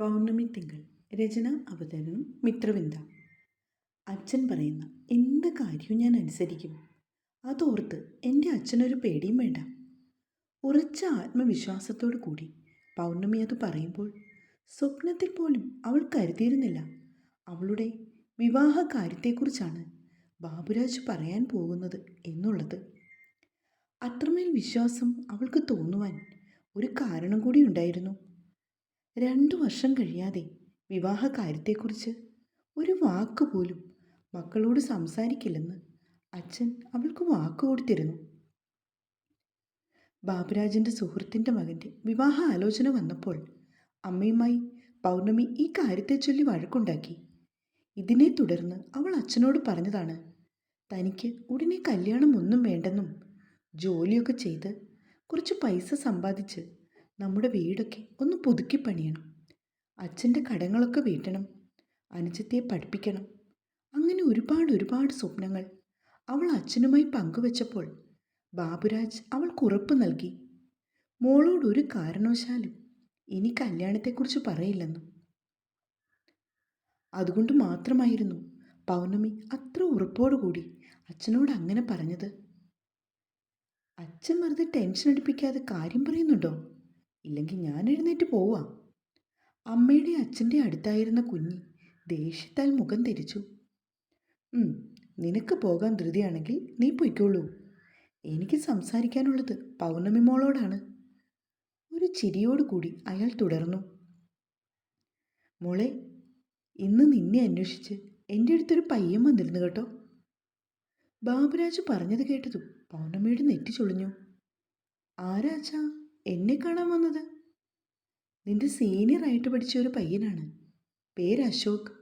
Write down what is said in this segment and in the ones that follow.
പൗർണമി തിങ്കൾ രചന അവതരണം മിത്രവിന്ദ. അച്ഛൻ പറയുന്ന എന്ത് കാര്യവും ഞാൻ അനുസരിക്കും. അതോർത്ത് എന്റെ അച്ഛനൊരു പേടിയും വേണ്ട. ഉറച്ച ആത്മവിശ്വാസത്തോടു കൂടി പൗർണമി അത് പറയുമ്പോൾ സ്വപ്നത്തിൽ പോലും അവൾ കരുതിയിരുന്നില്ല. അവളുടെ വിവാഹ കാര്യത്തെക്കുറിച്ചാണ് ബാബുരാജ് പറയാൻ പോകുന്നത് എന്നുള്ളത്. അത്രമേൽ വിശ്വാസം അവൾക്ക് തോന്നുവാൻ ഒരു കാരണം കൂടി ഉണ്ടായിരുന്നു. രണ്ടു വർഷം കഴിയാതെ വിവാഹ കാര്യത്തെക്കുറിച്ച് ഒരു വാക്ക് പോലും മക്കളോട് സംസാരിക്കില്ലെന്ന് അച്ഛൻ അവൾക്ക് വാക്ക് കൊടുത്തിരുന്നു. ബാബുരാജിന്റെ സുഹൃത്തിന്റെ മകന്റെ വിവാഹ ആലോചന വന്നപ്പോൾ അമ്മയുമായി പൗർണമി ഈ കാര്യത്തെ ചൊല്ലി വഴക്കുണ്ടാക്കി. ഇതിനെ തുടർന്ന് അവൾ അച്ഛനോട് പറഞ്ഞതാണ് തനിക്ക് ഉടനെ കല്യാണം ഒന്നും വേണ്ടെന്നും ജോലിയൊക്കെ ചെയ്ത് കുറച്ച് പൈസ സമ്പാദിച്ച് നമ്മുടെ വീടൊക്കെ ഒന്ന് പുതുക്കി പണിയണം. അച്ഛന്റെ കടങ്ങളൊക്കെ വീട്ടണം. അനുജത്തെ പഠിപ്പിക്കണം. അങ്ങനെ ഒരുപാട് ഒരുപാട് സ്വപ്നങ്ങൾ അവൾ അച്ഛനുമായി പങ്കുവച്ചപ്പോൾ ബാബുരാജ് അവൾക്ക് ഉറപ്പ് നൽകി. മോളോട് ഒരു കാരണവശാലും ഇനി കല്യാണത്തെക്കുറിച്ച് പറയില്ലെന്നും. അതുകൊണ്ട് മാത്രമായിരുന്നു പൗർണമി അത്ര ഉറപ്പോടുകൂടി അച്ഛനോട് അങ്ങനെ പറഞ്ഞത്. അച്ഛൻ വെറുതെ ടെൻഷൻ അടിപ്പിക്കാതെ കാര്യം പറയുന്നുണ്ടോ? ഇല്ലെങ്കിൽ ഞാൻ എഴുന്നേറ്റ് പോവാം. അമ്മയുടെ അച്ഛന്റെ അടുത്തായിരുന്ന കുഞ്ഞി ദേഷ്യത്താൽ മുഖം തിരിച്ചു. "ഉം, നിനക്ക് പോകാൻ ധൃതിയാണെങ്കിൽ നീ പൊയ്ക്കോളൂ. എനിക്ക് സംസാരിക്കാനുള്ളത് പൗർണമി മോളോടാണ്. ഒരു ചിരിയോടുകൂടി അയാൾ തുടർന്നു. മോളെ ഇന്ന് നിന്നെ അന്വേഷിച്ച് എന്റെ അടുത്തൊരു പയ്യൻ വന്നിരുന്നു കേട്ടോ. ബാബുരാജ് പറഞ്ഞത് കേട്ടതും പൗർണമിയുടെ നെറ്റി ചൊളിഞ്ഞു. ആരാച്ചാ? എന്നെ കാണാൻ വന്നത്? നിന്റെ സീനിയർ ആയിട്ട് പഠിച്ച ഒരു പയ്യനാണ്. പേര് അശോക്.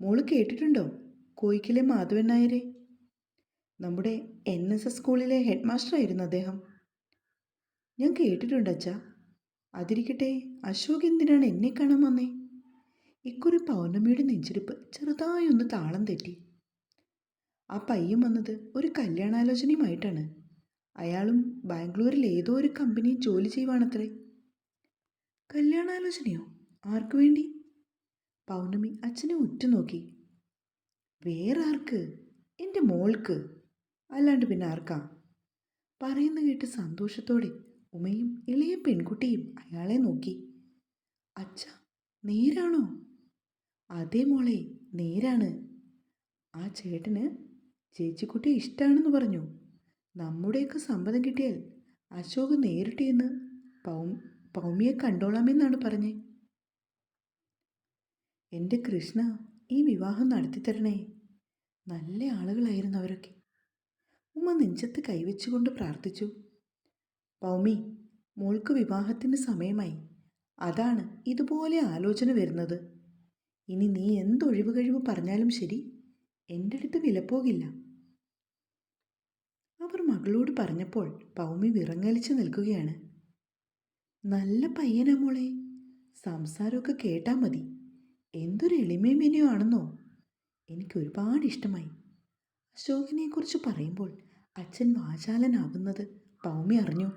മോൾ കേട്ടിട്ടുണ്ടോ? കോയിക്കിലെ മാധവൻ നായരെ. നമ്മുടെ എൻ എസ് എസ് സ്കൂളിലെ ഹെഡ് മാസ്റ്റർ ആയിരുന്നു അദ്ദേഹം. ഞാൻ കേട്ടിട്ടുണ്ട് അച്ഛാ. അതിരിക്കട്ടെ അശോക് എന്തിനാണ് എന്നെ കാണാൻ വന്നേ? ഇക്കൊരു പൗർണമിയുടെ നെഞ്ചിരിപ്പ് ചെറുതായി ഒന്ന് താളം തെറ്റി. ആ പയ്യൻ വന്നത് ഒരു കല്യാണാലോചനയുമായിട്ടാണ്. അയാളും ബാംഗ്ലൂരിൽ ഏതോ ഒരു കമ്പനിയിൽ ജോലി ചെയ്യുവാണത്രേ. കല്യാണാലോചനയോ? ആർക്കു വേണ്ടി? പൗർണമി അച്ഛനെ ഉറ്റുനോക്കി. വേറെ ആർക്ക് എന്റെ മോൾക്ക്. അല്ലാണ്ട് പിന്നെ ആർക്കാ? പറയുന്ന കേട്ട് സന്തോഷത്തോടെ ഉമയും ഇളയ പെൺകുട്ടിയും അയാളെ നോക്കി. അച്ഛ നേരാണോ? അതേ മോളെ നേരാണ്. ആ ചേട്ടന് ചേച്ചിക്കുട്ടി ഇഷ്ടമാണെന്ന് പറഞ്ഞു. നമ്മുടെയൊക്കെ സമ്മതം കിട്ടിയാൽ അശോക് നേരിട്ട് എന്ന് പൗ പൗമിയെ കണ്ടോളാമെന്നാണ് പറഞ്ഞേ. എന്റെ കൃഷ്ണ ഈ വിവാഹം നടത്തിത്തരണേ നല്ല ആളുകളായിരുന്നു അവരൊക്കെ. ഉമ്മ നെഞ്ചത്ത് കൈവച്ചുകൊണ്ട് പ്രാർത്ഥിച്ചു. പൗമി മോൾക്ക് വിവാഹത്തിന് സമയമായി. അതാണ് ഇതുപോലെ ആലോചന വരുന്നത്. ഇനി നീ എന്തൊഴിവ് കഴിവ് പറഞ്ഞാലും ശരി എന്റെ അടുത്ത് വിലപ്പോകില്ല. അവർ മകളോട് പറഞ്ഞപ്പോൾ പൗമി വിറങ്ങലിച്ചു നിൽക്കുകയാണ്. നല്ല പയ്യനാ മോളെ സംസാരമൊക്കെ കേട്ടാൽ മതി. എന്തൊരു എളിമയും വിനയോ ആണെന്നോ? എനിക്ക് ഒരുപാട് ഇഷ്ടമായി. അശോകിനെക്കുറിച്ച് പറയുമ്പോൾ അച്ഛൻ വാചാലനാകുന്നത് പൗമി അറിഞ്ഞു.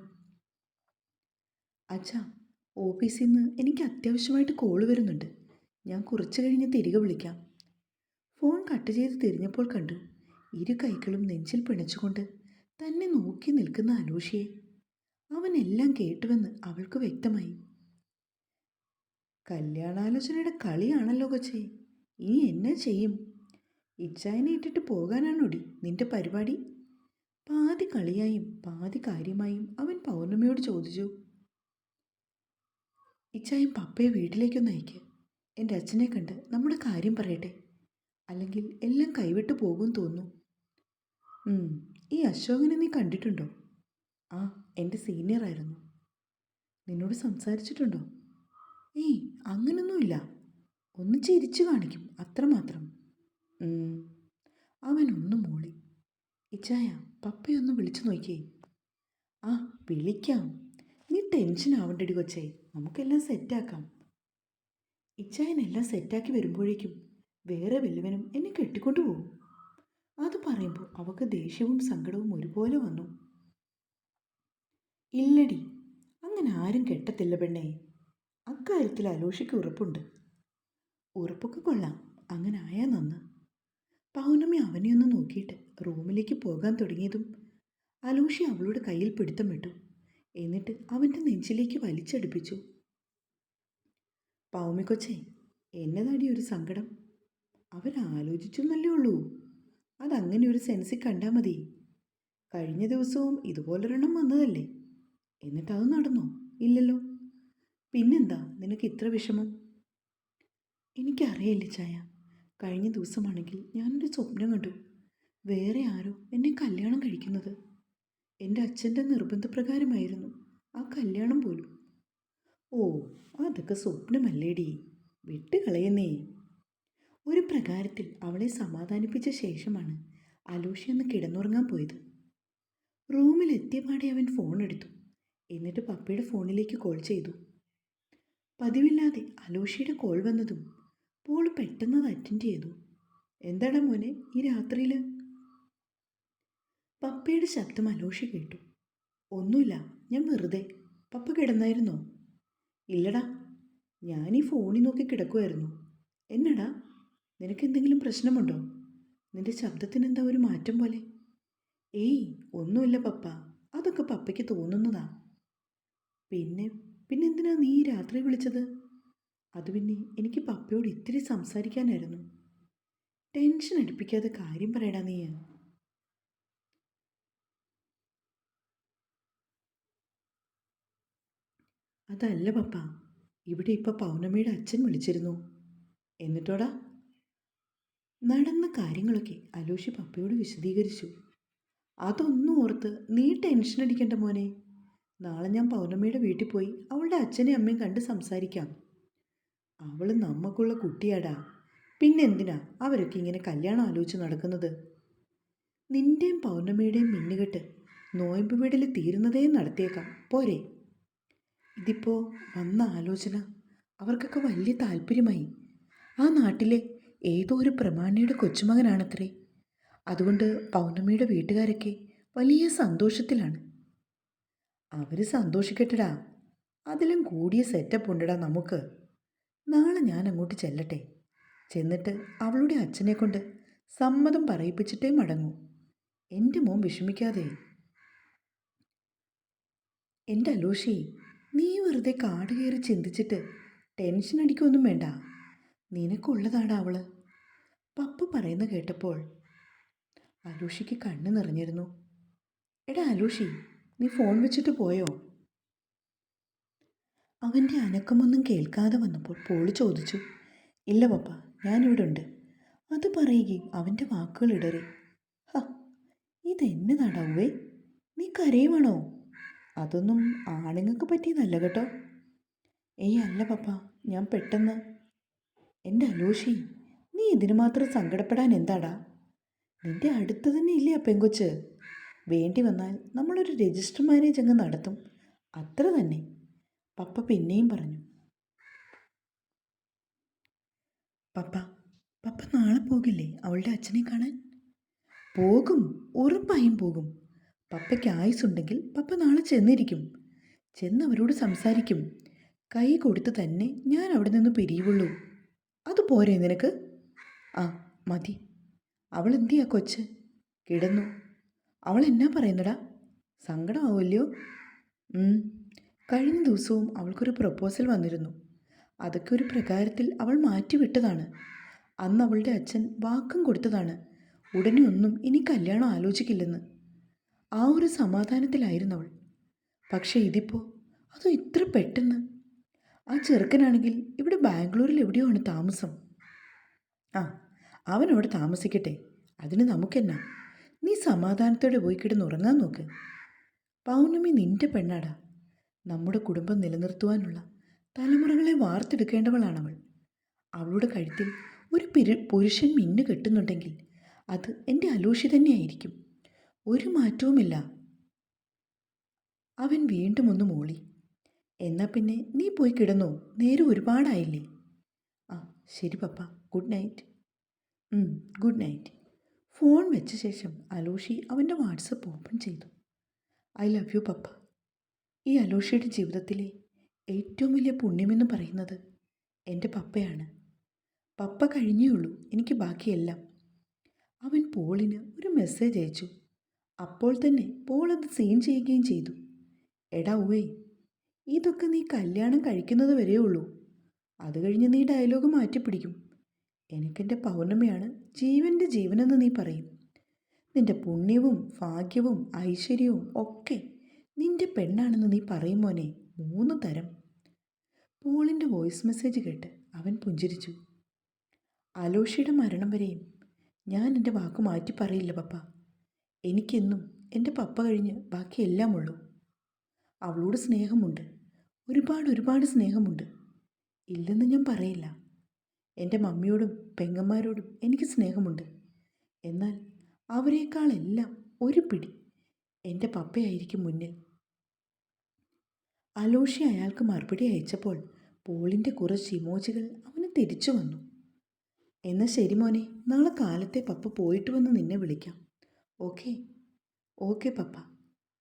അച്ഛാ ഓഫീസിൽ നിന്ന് എനിക്ക് അത്യാവശ്യമായിട്ട് കോൾ വരുന്നുണ്ട്. ഞാൻ കുറച്ച് കഴിഞ്ഞ് തിരികെ വിളിക്കാം. ഫോൺ കട്ട് ചെയ്ത് തിരിഞ്ഞപ്പോൾ കണ്ടു ഇരു കൈകളും നെഞ്ചിൽ പിണച്ചുകൊണ്ട് തന്നെ നോക്കി നിൽക്കുന്ന അലൂഷിയെ അവനെല്ലാം കേട്ടുവെന്ന് അവൾക്ക് വ്യക്തമായി. കല്യാണാലോചനയുടെ കളിയാണല്ലോ കൊച്ചേ ഇനി എന്നെ ചെയ്യും? ഇച്ചായനെ ഇട്ടിട്ട് പോകാനാണോടി നിന്റെ പരിപാടി? പാതി കളിയായും പാതി കാര്യമായും അവൻ പൗർണമിയോട് ചോദിച്ചു. ഇച്ചായൻ പപ്പയെ വീട്ടിലേക്കൊന്ന് അയക്ക്. എന്റെ അച്ഛനെ കണ്ട് നമ്മുടെ കാര്യം പറയട്ടെ. അല്ലെങ്കിൽ എല്ലാം കൈവിട്ടു പോകും തോന്നുന്നു. ഈ അശോകനെ നീ കണ്ടിട്ടുണ്ടോ? ആ എന്റെ സീനിയർ ആയിരുന്നു. നിന്നോട് സംസാരിച്ചിട്ടുണ്ടോ? ഏയ് അങ്ങനൊന്നുമില്ല. ഒന്ന് ചിരിച്ചു കാണിക്കും അത്രമാത്രം അവനൊന്ന് മൂളി. ഇച്ചായ പപ്പയൊന്ന് വിളിച്ചു നോക്കിയേ. ആ വിളിക്കാം. നീ ടെൻഷൻ ആവണ്ടടി കൊച്ചേ. നമുക്കെല്ലാം സെറ്റാക്കാം ഇച്ചായനെല്ലാം സെറ്റാക്കി വരുമ്പോഴേക്കും വേറെ വെല്ലുവനും എന്നെ കെട്ടിക്കൊണ്ടു പോകും അത് പറയുമ്പോൾ അവൾക്ക് ദേഷ്യവും സങ്കടവും ഒരുപോലെ വന്നു. ഇല്ലടി അങ്ങനെ ആരും കെട്ടത്തില്ല പെണ്ണേ. അക്കാര്യത്തിൽ അലോഷിക്ക് ഉറപ്പുണ്ട്. ഉറപ്പൊക്കെ കൊള്ളാം. അങ്ങനെ ആയാ നന്ന്. പൗർണമി അവനെ ഒന്ന് നോക്കിയിട്ട് റൂമിലേക്ക് പോകാൻ തുടങ്ങിയതും അലോഷി അവളുടെ കയ്യിൽ പിടുത്തം വിട്ടു. എന്നിട്ട് അവന്റെ നെഞ്ചിലേക്ക് വലിച്ചടുപ്പിച്ചു. പൗമിക്കൊച്ചേ എന്നതാടി ഒരു സങ്കടം? അവരാലോചിച്ചു എന്നല്ലേ ഉള്ളൂ. അതങ്ങനെ ഒരു സെൻസിൽ കണ്ടാൽ മതി. കഴിഞ്ഞ ദിവസവും ഇതുപോലൊരെണ്ണം വന്നതല്ലേ? എന്നിട്ട് അത് നടന്നോ? ഇല്ലല്ലോ. പിന്നെന്താ? നിനക്ക് ഇത്ര വിഷമം? എനിക്കറിയില്ല ചായ. കഴിഞ്ഞ ദിവസമാണെങ്കിൽ ഞാനൊരു സ്വപ്നം കണ്ടു. വേറെ ആരോ എന്നെ കല്യാണം കഴിക്കുന്നത്. എന്റെ അച്ഛന്റെ നിർബന്ധപ്രകാരമായിരുന്നു ആ കല്യാണം പോലും. ഓ അതൊക്കെ സ്വപ്നമല്ലേടി. വിട്ടുകളയുന്നേ. ഒരു പ്രകാരത്തിൽ അവളെ സമാധാനിപ്പിച്ച ശേഷമാണ് അലോഷി ഒന്ന് കിടന്നുറങ്ങാൻ പോയത്. റൂമിലെത്തിയപാടെ അവൻ ഫോൺ എടുത്തു. എന്നിട്ട് പപ്പയുടെ ഫോണിലേക്ക് കോൾ ചെയ്തു. പതിവില്ലാതെ അലോഷിയുടെ കോൾ വന്നതും പോൾ പെട്ടെന്ന് അത് അറ്റൻഡ് ചെയ്തു. എന്താടാ മോനെ ഈ രാത്രിയിൽ പപ്പയുടെ ശബ്ദം അലോഷി കേട്ടു. ഒന്നുമില്ല ഞാൻ വെറുതെ. പപ്പ കിടന്നായിരുന്നോ? ഇല്ലടാ ഞാൻ ഈ ഫോണിൽ നോക്കി കിടക്കുമായിരുന്നു എന്നടാ? നിനക്ക് എന്തെങ്കിലും പ്രശ്നമുണ്ടോ? നിന്റെ ശബ്ദത്തിന് എന്താ ഒരു മാറ്റം പോലെ? ഏയ് ഒന്നുമില്ല പപ്പ. അതൊക്കെ പപ്പയ്ക്ക് തോന്നുന്നതാ. പിന്നെ പിന്നെന്തിനാ നീ രാത്രി വിളിച്ചത്? അത് പിന്നെ എനിക്ക് പപ്പയോട് ഇത്തിരി സംസാരിക്കാനായിരുന്നു. ടെൻഷൻ അടിപ്പിക്കാതെ കാര്യം പറയടാ നീ. അതല്ല പപ്പ. ഇവിടെ ഇപ്പോൾ പൗർണമിയുടെ അച്ഛൻ വിളിച്ചിരുന്നു. എന്നിട്ടോടാ? നടന്ന കാര്യങ്ങളൊക്കെ അലോഷി പപ്പയോട് വിശദീകരിച്ചു. അതൊന്നും ഓർത്ത് നീ ടെൻഷൻ അടിക്കണ്ട മോനെ. നാളെ ഞാൻ പൗർണമിയുടെ വീട്ടിൽ പോയി അവളുടെ അച്ഛനെയും അമ്മയും കണ്ട് സംസാരിക്കാം. അവൾ നമുക്കുള്ള കുട്ടിയാടാ. പിന്നെന്തിനാ അവരൊക്കെ ഇങ്ങനെ കല്യാണം ആലോചിച്ച് നടക്കുന്നത്? നിന്റെയും പൗർണമിയുടെയും മിന്നുകെട്ട് നോയമ്പ് വീടിൽ തീരുന്നതേ നടത്തിയേക്കാം. പോരെ. ഇതിപ്പോൾ വന്ന ആലോചന അവർക്കൊക്കെ വലിയ താല്പര്യമായി. ആ നാട്ടിലെ ഏതോ ഒരു പ്രമാണിയുടെ കൊച്ചുമകനാണത്രേ. അതുകൊണ്ട് പൗർണമിയുടെ വീട്ടുകാരൊക്കെ വലിയ സന്തോഷത്തിലാണ്. അവർ സന്തോഷിക്കട്ടെടാ. അതിലും കൂടിയ സെറ്റപ്പ് ഉണ്ടടാ നമുക്ക്. നാളെ ഞാൻ അങ്ങോട്ട് ചെല്ലട്ടെ. ചെന്നിട്ട് അവളുടെ അച്ഛനെ കൊണ്ട് സമ്മതം പറയിപ്പിച്ചിട്ടേ മടങ്ങൂ. എന്റെ മോൻ വിഷമിക്കാതെ. എന്റെ അലോഷി നീ വെറുതെ കാട് കയറി ചിന്തിച്ചിട്ട് ടെൻഷൻ അടിക്കൊന്നും വേണ്ട. നിനക്കുള്ളതാടാ അവൾ. പപ്പ പറയുന്ന കേട്ടപ്പോൾ അലൂഷിക്ക് കണ്ണ് നിറഞ്ഞിരുന്നു. എടാ അലൂഷി നീ ഫോൺ വെച്ചിട്ട് പോയോ? അവന്റെ അനക്കമൊന്നും കേൾക്കാതെ വന്നപ്പോൾ പോളി ചോദിച്ചു. ഇല്ല പപ്പ ഞാനിവിടെ ഉണ്ട്. അത് പറയുകയും അവന്റെ വാക്കുകൾ ഇടറി. ഹ ഇതെന്നെ നടവേ നീ കരയുവാണോ? അതൊന്നും ആണുങ്ങൾക്ക് പറ്റിയതല്ല കേട്ടോ. ഏയ് അല്ല പപ്പ ഞാൻ പെട്ടെന്ന് എന്റെ അലോഷി നീ ഇതിനു മാത്രം സങ്കടപ്പെടാൻ എന്താടാ? നിന്റെ അടുത്ത് തന്നെ ഇല്ലേ ആ പെങ്കൊച്ച്? വേണ്ടി വന്നാൽ നമ്മളൊരു രജിസ്റ്റർ മാരേജ് അങ്ങ് നടത്തും. അത്ര തന്നെ. പപ്പ പിന്നെയും പറഞ്ഞു. പപ്പ പപ്പ നാളെ പോകില്ലേ അവളുടെ അച്ഛനെ കാണാൻ? പോകും ഉറപ്പായും പോകും. പപ്പയ്ക്ക് ആയുസുണ്ടെങ്കിൽ പപ്പ നാളെ ചെന്നിരിക്കും. ചെന്ന് അവരോട് സംസാരിക്കും. കൈ കൊടുത്ത് തന്നെ ഞാൻ അവിടെ നിന്ന് പിരിയുള്ളൂ. അത് പോരെ നിനക്ക്? ആ മതി. അവൾ എന്തിയാ കൊച്ച്? കിടന്നു. അവൾ എന്നാ പറയുന്നടാ? സങ്കടമാവുമല്ലയോ. കഴിഞ്ഞ ദിവസവും അവൾക്കൊരു പ്രപ്പോസൽ വന്നിരുന്നു. അതൊക്കെ ഒരു പ്രകാരത്തിൽ അവൾ മാറ്റിവിട്ടതാണ്. അന്ന് അവളുടെ അച്ഛൻ വാക്കും കൊടുത്തതാണ്. ഉടനെ ഒന്നും ഇനി കല്യാണം ആലോചിക്കില്ലെന്ന്. ആ ഒരു സമാധാനത്തിലായിരുന്നു അവൾ. പക്ഷേ ഇതിപ്പോൾ അതും ഇത്ര പെട്ടെന്ന്? ആ ചെറുക്കനാണെങ്കിൽ ഇവിടെ ബാംഗ്ലൂരിൽ എവിടെയോ ആണ് താമസം? ആ അവൻ അവിടെ താമസിക്കട്ടെ. അതിന് നമുക്കെന്നാ? നീ സമാധാനത്തോടെ പോയി കിടന്നുറങ്ങാൻ നോക്ക്. പൗർണമി നിന്റെ പെണ്ണാടാ. നമ്മുടെ കുടുംബം നിലനിർത്തുവാനുള്ള തലമുറകളെ വാർത്തെടുക്കേണ്ടവളാണവൾ. അവളുടെ കഴുത്തിൽ ഒരു പിരു പുരുഷൻ മിന്നു കെട്ടുന്നുണ്ടെങ്കിൽ അത് എന്റെ അലൂഷി തന്നെയായിരിക്കും. ഒരു മാറ്റവുമില്ല. അവൻ വീണ്ടും ഒന്ന് മൂളി. എന്നാ പിന്നെ നീ പോയി കിടന്നോ. നേരം ഒരുപാടായില്ലേ. ആ ശരി പപ്പ. Good night good night phone വെച്ച ശേഷം അലോഷി അവന്റെ വാട്സപ്പ് ഓപ്പൺ ചെയ്തു. I love you papa. ഈ അലോഷിയുടെ ജീവിതത്തിലെ ഏറ്റവും വലിയ പുണ്യമെന്ന് പറയുന്നത് എന്റെ പപ്പയാണ്. പപ്പ കഴിഞ്ഞേ ഉള്ളൂ എനിക്ക് ബാക്കിയെല്ലാം. അവൻ പോളിന് ഒരു മെസ്സേജ് അയച്ചു. അപ്പോൾ തന്നെ പോൾ അത് സീൻ ചെയ്യുകയും ചെയ്തു. എടാ ഉവേ ഇതൊക്കെ നീ കല്യാണം കഴിക്കുന്നത് വരേ ഉള്ളൂ. അത് കഴിഞ്ഞ് നീ ഡയലോഗ് മാറ്റിപ്പിടിക്കും. എനിക്കെന്റെ പൗർണമിയാണ് ജീവന്റെ ജീവനെന്ന് നീ പറയും. നിന്റെ പുണ്യവും ഭാഗ്യവും ഐശ്വര്യവും ഒക്കെ നിന്റെ പെണ്ണാണെന്ന് നീ പറയും മോനെ മൂന്ന് തരം. പോളിന്റെ വോയിസ് മെസ്സേജ് കേട്ട് അവൻ പുഞ്ചിരിച്ചു. അലോഷിയുടെ മരണം വരെയും ഞാൻ എന്റെ വാക്ക് മാറ്റി പറയില്ല പപ്പ. എനിക്കെന്നും എന്റെ പപ്പ കഴിഞ്ഞ് ബാക്കിയെല്ലാം ഉള്ളൂ. അവളോട് സ്നേഹമുണ്ട്. ഒരുപാട് ഒരുപാട് സ്നേഹമുണ്ട്. ഇല്ലെന്ന് ഞാൻ പറയില്ല. എന്റെ മമ്മിയോടും പെങ്ങന്മാരോടും എനിക്ക് സ്നേഹമുണ്ട്. എന്നാൽ അവരെക്കാളെല്ലാം ഒരു പിടി എന്റെ പപ്പയായിരിക്കും മുന്നിൽ. അലോഷി അയാൾക്ക് മറുപടി അയച്ചപ്പോൾ പോളിന്റെ കുറച്ച് ഇമോജികൾ അവന് തിരിച്ചു വന്നു. എന്നാൽ ശരി മോനെ നാളെ കാലത്തെ പപ്പ പോയിട്ട് വന്ന് നിന്നെ വിളിക്കാം. ഓക്കെ? ഓക്കെ പപ്പ.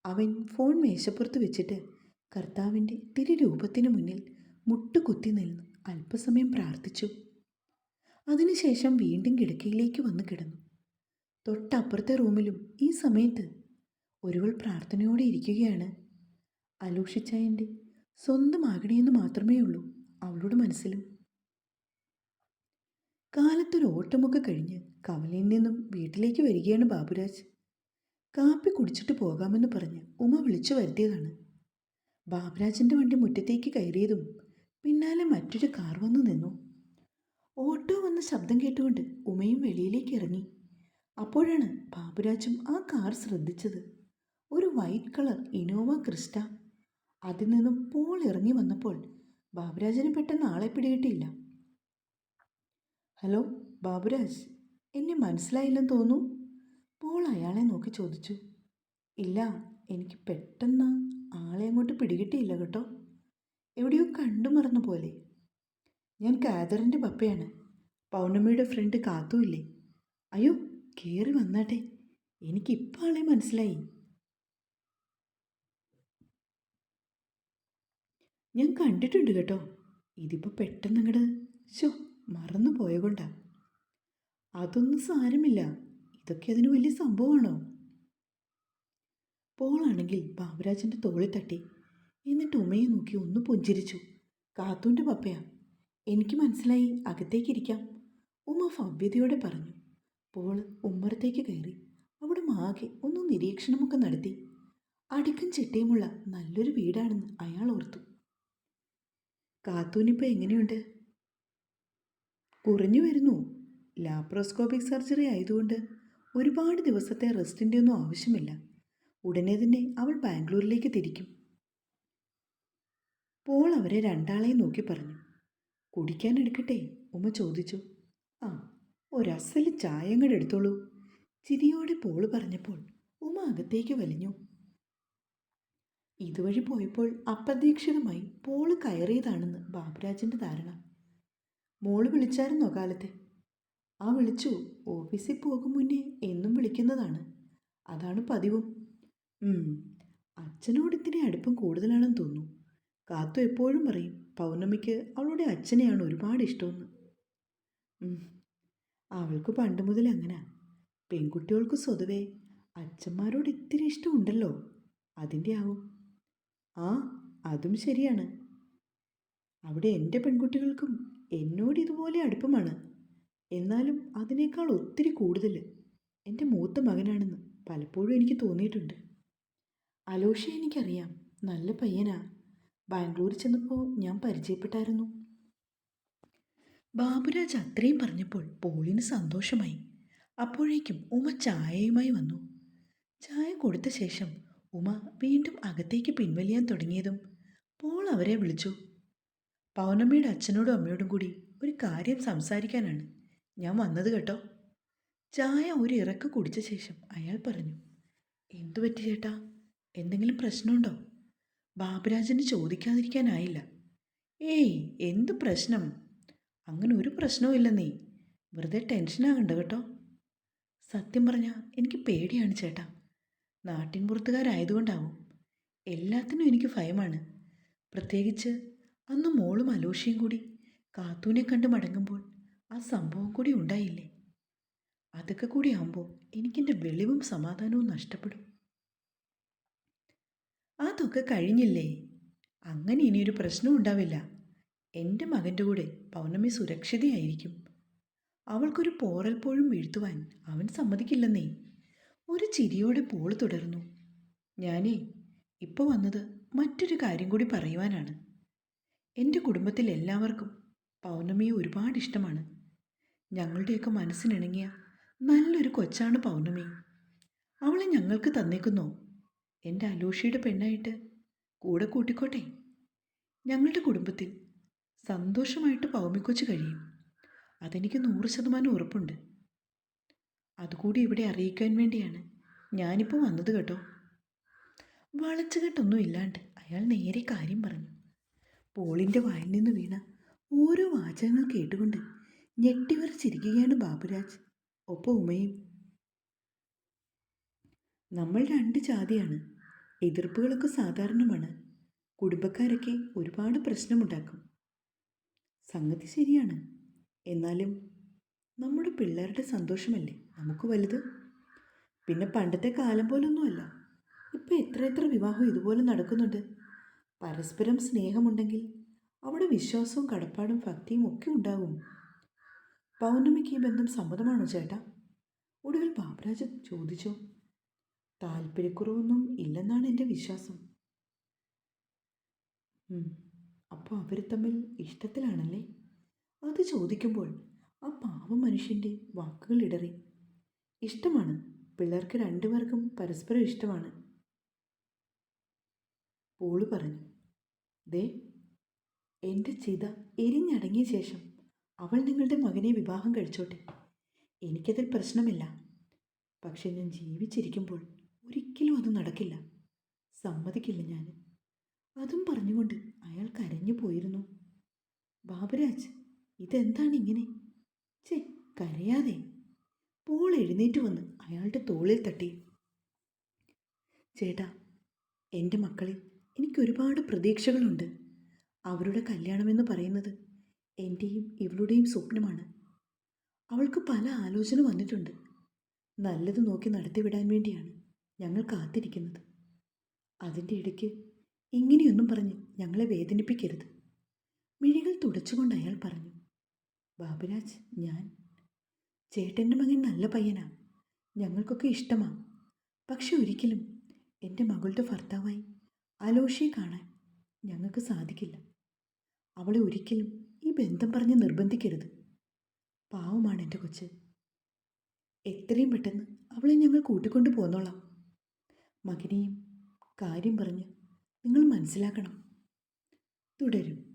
അവൻ ഫോൺ മേശപ്പുറത്ത് വെച്ചിട്ട് കർത്താവിന്റെ തിരുരൂപത്തിനു മുന്നിൽ മുട്ടുകുത്തി നിന്ന് അല്പസമയം പ്രാർത്ഥിച്ചു. അതിനുശേഷം വീണ്ടും കിടക്കയിലേക്ക് വന്നു കിടന്നു. തൊട്ടപ്പുറത്തെ റൂമിലും ഈ സമയത്ത് ഒരുവൾ പ്രാർത്ഥനയോടെ ഇരിക്കുകയാണ്. അലൂഷിച്ച എന്റെ സ്വന്തമാകണേന്ന് മാത്രമേ ഉള്ളൂ അവളുടെ മനസ്സിലും. കാലത്തൊരു ഓട്ടമൊക്കെ കഴിഞ്ഞ് കവലയിൽ നിന്നും വീട്ടിലേക്ക് വരികയാണ് ബാബുരാജ്. കാപ്പി കുടിച്ചിട്ട് പോകാമെന്ന് പറഞ്ഞ് ഉമ വിളിച്ചു വരുത്തിയതാണ്. ബാബുരാജിന്റെ വണ്ടി മുറ്റത്തേക്ക് കയറിയതും പിന്നാലെ മറ്റൊരു കാർ വന്നു നിന്നു. ഓട്ടോ വന്ന ശബ്ദം കേട്ടുകൊണ്ട് ഉമയും വെളിയിലേക്ക് ഇറങ്ങി. അപ്പോഴാണ് ബാബുരാജും ആ കാർ ശ്രദ്ധിച്ചത്. ഒരു വൈറ്റ് കളർ ഇനോവ ക്രിസ്റ്റ. അതിൽ നിന്നും പോൾ ഇറങ്ങി വന്നപ്പോൾ ബാബുരാജിന് പെട്ടെന്ന് ആളെ പിടികിട്ടിയില്ല. ഹലോ ബാബുരാജ് എന്നെ മനസ്സിലായില്ലെന്ന് തോന്നുന്നു? പോൾ അയാളെ നോക്കി ചോദിച്ചു. ഇല്ല എനിക്ക് പെട്ടെന്ന് ആളെ അങ്ങോട്ട് പിടികിട്ടിയില്ല കേട്ടോ. എവിടെയോ കണ്ടു മറന്നു പോലെ. ഞാൻ കാതറിന്റെ പപ്പയാണ്. പൗർണമിയുടെ ഫ്രണ്ട് കാത്തുമില്ലേ അയ്യോ കയറി വന്നാട്ടെ. എനിക്കിപ്പോൾ ആളെ മനസ്സിലായി. ഞാൻ കണ്ടിട്ടുണ്ട് കേട്ടോ. ഇതിപ്പോൾ പെട്ടെന്ന് അങ്ങോട്ട് ശോ മറന്നു പോയ കൊണ്ടാ. അതൊന്നും സാരമില്ല. ഇതൊക്കെ അതിന് വലിയ സംഭവമാണോ? പോളാണെങ്കിൽ ബാബുരാജന്റെ തോളിൽ തട്ടി. എന്നിട്ട് ഉമയെ നോക്കി ഒന്ന് പുഞ്ചിരിച്ചു. കാത്തൂന്റെ പപ്പയാ. എനിക്ക് മനസ്സിലായി. അകത്തേക്കിരിക്കാം ഉമ ഭവ്യതയോടെ പറഞ്ഞു. പോൾ ഉമ്മറത്തേക്ക് കയറി. അവിടെ മാകെ ഒന്ന് നിരീക്ഷണമൊക്കെ നടത്തി. അടുക്കും ചിട്ടയുമുള്ള നല്ലൊരു വീടാണെന്ന് അയാൾ ഓർത്തു. കാത്തൂനിപ്പോൾ എങ്ങനെയുണ്ട്? കുറഞ്ഞു വരുന്നു. ലാപ്രോസ്കോപ്പിക് സർജറി ആയതുകൊണ്ട് ഒരുപാട് ദിവസത്തെ റെസ്റ്റിന്റെ ഒന്നും ആവശ്യമില്ല. ഉടനെ തന്നെ അവൾ ബാംഗ്ലൂരിലേക്ക് തിരിക്കും. പോൾ അവരെ രണ്ടാളെയും നോക്കി പറഞ്ഞു. കുടിക്കാൻ എടുക്കട്ടെ? ഉമ്മ ചോദിച്ചു. ആ ഒരസൽ ചായ എടുത്തോളൂ. ചിരിയോടെ പോൾ പറഞ്ഞപ്പോൾ ഉമ്മ അകത്തേക്ക് വലിഞ്ഞു. ഇതുവഴി പോയപ്പോൾ അപ്രതീക്ഷിതമായി പോൾ കയറിയതാണെന്ന് ബാബുരാജിന്റെ ധാരണ. മോൾ വിളിച്ചായിരുന്നോ കാലത്തെ ആ വിളിച്ചു ഓഫീസിൽ പോകും മുന്നേ എന്നും വിളിക്കുന്നതാണ്. അതാണ് പതിവും. അച്ഛനോട് ഇത്തിരി അടുപ്പം കൂടുതലാണെന്ന് തോന്നുന്നു. കാത്തു എപ്പോഴും പറയും പൗർണമിക്ക് അവളുടെ അച്ഛനെയാണ് ഒരുപാട് ഇഷ്ടമെന്ന്. അവൾക്ക് പണ്ട് മുതൽ അങ്ങനെ. പെൺകുട്ടികൾക്ക് സ്വതവേ അച്ഛന്മാരോട് ഇത്തിരി ഇഷ്ടമുണ്ടല്ലോ. അതിന്റെ ആവും. ആ അതും ശരിയാണ്. അവിടെ എന്റെ പെൺകുട്ടികൾക്കും എന്നോട് ഇതുപോലെ അടുപ്പമാണ്. എന്നാലും അതിനേക്കാൾ ഒത്തിരി കൂടുതൽ എന്റെ മൂത്ത മകനാണെന്ന് പലപ്പോഴും എനിക്ക് തോന്നിയിട്ടുണ്ട്. അലോഷയെ എനിക്കറിയാം. നല്ല പയ്യനാ. ബാംഗ്ലൂരിൽ ചെന്നപ്പോൾ ഞാൻ പരിചയപ്പെട്ടായിരുന്നു. ബാബുരാജ് അത്രയും പറഞ്ഞപ്പോൾ പോളിന് സന്തോഷമായി. അപ്പോഴേക്കും ഉമ ചായയുമായി വന്നു. ചായ കൊടുത്ത ശേഷം ഉമ വീണ്ടും അകത്തേക്ക് പിൻവലിയാൻ തുടങ്ങിയതും പോൾ അവരെ വിളിച്ചു. പൗർണമിയുടെ അച്ഛനോടും അമ്മയോടും കൂടി ഒരു കാര്യം സംസാരിക്കാനാണ്. ഞാൻ വന്നത് കേട്ടോ. ചായ ഒരു ഇറക്ക് കുടിച്ച ശേഷം അയാൾ പറഞ്ഞു എന്തു പറ്റി ചേട്ടാ? എന്തെങ്കിലും പ്രശ്നമുണ്ടോ? ബാബുരാജന് ചോദിക്കാതിരിക്കാനായില്ല. ഏയ് എന്ത് പ്രശ്നം? അങ്ങനെ ഒരു പ്രശ്നവും ഇല്ല നീ. വെറുതെ ടെൻഷനാകണ്ട കേട്ടോ. സത്യം പറഞ്ഞാൽ എനിക്ക് പേടിയാണ് ചേട്ടാ. നാട്ടിൻ പുറത്തുകാരായതുകൊണ്ടാവും. എല്ലാത്തിനും എനിക്ക് ഭയമാണ്. പ്രത്യേകിച്ച് അന്ന് മോളും അലോഷിയും കൂടി കാത്തൂനെ കണ്ട് മടങ്ങുമ്പോൾ ആ സംഭവം കൂടി ഉണ്ടായില്ലേ? അതൊക്കെ കൂടി ആകുമ്പോൾ എനിക്കെന്റെ വെളിവും സമാധാനവും നഷ്ടപ്പെടും. അതൊക്കെ കഴിഞ്ഞില്ലേ? അങ്ങനെ ഇനിയൊരു പ്രശ്നം ഉണ്ടാവില്ല. എന്റെ മകന്റെ കൂടെ പൗർണമി സുരക്ഷിതയായിരിക്കും. അവൾക്കൊരു പോറൽപ്പോഴും വീഴ്ത്തുവാൻ അവൻ സമ്മതിക്കില്ലെന്നേ. ഒരു ചിരിയോടെ പോൾ തുടർന്നു. ഞാനേ ഇപ്പോൾ വന്നത് മറ്റൊരു കാര്യം കൂടി പറയുവാനാണ്. എന്റെ കുടുംബത്തിൽ എല്ലാവർക്കും പൗർണമിയെ ഒരുപാട് ഇഷ്ടമാണ്. ഞങ്ങളുടെയൊക്കെ മനസ്സിനിണങ്ങിയ നല്ലൊരു കൊച്ചാണ് പൗർണമി. അവളെ ഞങ്ങൾക്ക് തന്നേക്കുന്നോ? എന്റെ അലോഷിയുടെ പെണ്ണായിട്ട് കൂടെ കൂട്ടിക്കോട്ടെ? ഞങ്ങളുടെ കുടുംബത്തിൽ സന്തോഷമായിട്ട് പൗമിക്കൊച്ച് കഴിയും. അതെനിക്ക് നൂറ് ശതമാനം ഉറപ്പുണ്ട്. അതുകൂടി ഇവിടെ അറിയിക്കാൻ വേണ്ടിയാണ് ഞാനിപ്പോൾ വന്നത് കേട്ടോ. വളച്ചുകെട്ടൊന്നും ഇല്ലാണ്ട് അയാൾ നേരെ കാര്യം പറഞ്ഞു. പോളിന്റെ വായിൽ നിന്ന് വീണ ഓരോ വാചകങ്ങൾ കേട്ടുകൊണ്ട് ഞെട്ടിവരച്ചിരിക്കുകയാണ് ബാബുരാജ് ഒപ്പം ഉമയും. നമ്മൾ രണ്ട് ജാതിയാണ്. എതിർപ്പുകളൊക്കെ സാധാരണമാണ്. കുടുംബക്കാരൊക്കെ ഒരുപാട് പ്രശ്നമുണ്ടാക്കും. സംഗതി ശരിയാണ്. എന്നാലും നമ്മുടെ പിള്ളേരുടെ സന്തോഷമല്ലേ? നമുക്ക് വലുത്. പിന്നെ പണ്ടത്തെ കാലം പോലൊന്നുമല്ല. ഇപ്പം എത്ര എത്ര വിവാഹം ഇതുപോലെ നടക്കുന്നുണ്ട്. പരസ്പരം സ്നേഹമുണ്ടെങ്കിൽ അവിടെ വിശ്വാസവും കടപ്പാടും ഭക്തിയും ഒക്കെ ഉണ്ടാകും പൗർണമിക്ക് ഈ ബന്ധം സമ്മതമാണോ ചേട്ടാ? ഒടുവിൽ ബാബുരാജ് ചോദിച്ചു? താല്പര്യക്കുറവൊന്നും ഇല്ലെന്നാണ് എന്റെ വിശ്വാസം. അപ്പോൾ അവർ തമ്മിൽ ഇഷ്ടത്തിലാണല്ലേ? അത് ചോദിക്കുമ്പോൾ ആ പാവ മനുഷ്യന്റെ വാക്കുകൾ ഇടറി. ഇഷ്ടമാണ്. പിള്ളേർക്ക് രണ്ടുപേർക്കും പരസ്പരം ഇഷ്ടമാണ്. പോൾ പറഞ്ഞു ദേ എന്റെ ചിത എരിഞ്ഞടങ്ങിയ ശേഷം അവൾ നിങ്ങളുടെ മകനെ വിവാഹം കഴിച്ചോട്ടെ. എനിക്കതിൽ പ്രശ്നമില്ല. പക്ഷെ ഞാൻ ജീവിച്ചിരിക്കുമ്പോൾ ഒരിക്കലും അത് നടക്കില്ല. സമ്മതിക്കില്ല ഞാൻ അതും പറഞ്ഞുകൊണ്ട് അയാൾ കരഞ്ഞു പോയിരുന്നു. ബാബുരാജ് ഇതെന്താണ് ഇങ്ങനെ? ചേ കരയാതെ. പോൾ എഴുന്നേറ്റ് വന്ന് അയാളുടെ തോളിൽ തട്ടി. ചേട്ടാ എന്റെ മക്കളിൽ എനിക്ക് ഒരുപാട് പ്രതീക്ഷകളുണ്ട്. അവരുടെ കല്യാണമെന്ന് പറയുന്നത് എന്റെയും ഇവളുടെയും സ്വപ്നമാണ്. അവൾക്ക് പല ആലോചന വന്നിട്ടുണ്ട്. നല്ലത് നോക്കി നടത്തിവിടാൻ വേണ്ടിയാണ്. ഞങ്ങൾ കാത്തിരിക്കുന്നത്. അതിന്റെ ഇടയ്ക്ക് ഇങ്ങനെയൊന്നും പറഞ്ഞ് ഞങ്ങളെ വേദനിപ്പിക്കരുത്. മിഴികൾ തുടച്ചുകൊണ്ട് അയാൾ പറഞ്ഞു ബാബുരാജ് ഞാൻ ചേട്ടന്റെ മകൻ നല്ല പയ്യനാണ് ഞങ്ങൾക്കൊക്കെ ഇഷ്ടമാണ് പക്ഷെ ഒരിക്കലും എന്റെ മകളുടെ ഭർത്താവായി അലോഷിയെ കാണാൻ ഞങ്ങൾക്ക് സാധിക്കില്ല. അവളെ ഒരിക്കലും ഈ ബന്ധം പറഞ്ഞ് നിർബന്ധിക്കരുത്. പാവമാണ് എന്റെ കൊച്ച്. എത്രയും പെട്ടെന്ന് അവളെ ഞങ്ങൾ കൂട്ടിക്കൊണ്ടു പോന്നോളാം. മകനെയും കാര്യം പറഞ്ഞ് നിങ്ങൾ മനസ്സിലാക്കണം. തുടരും.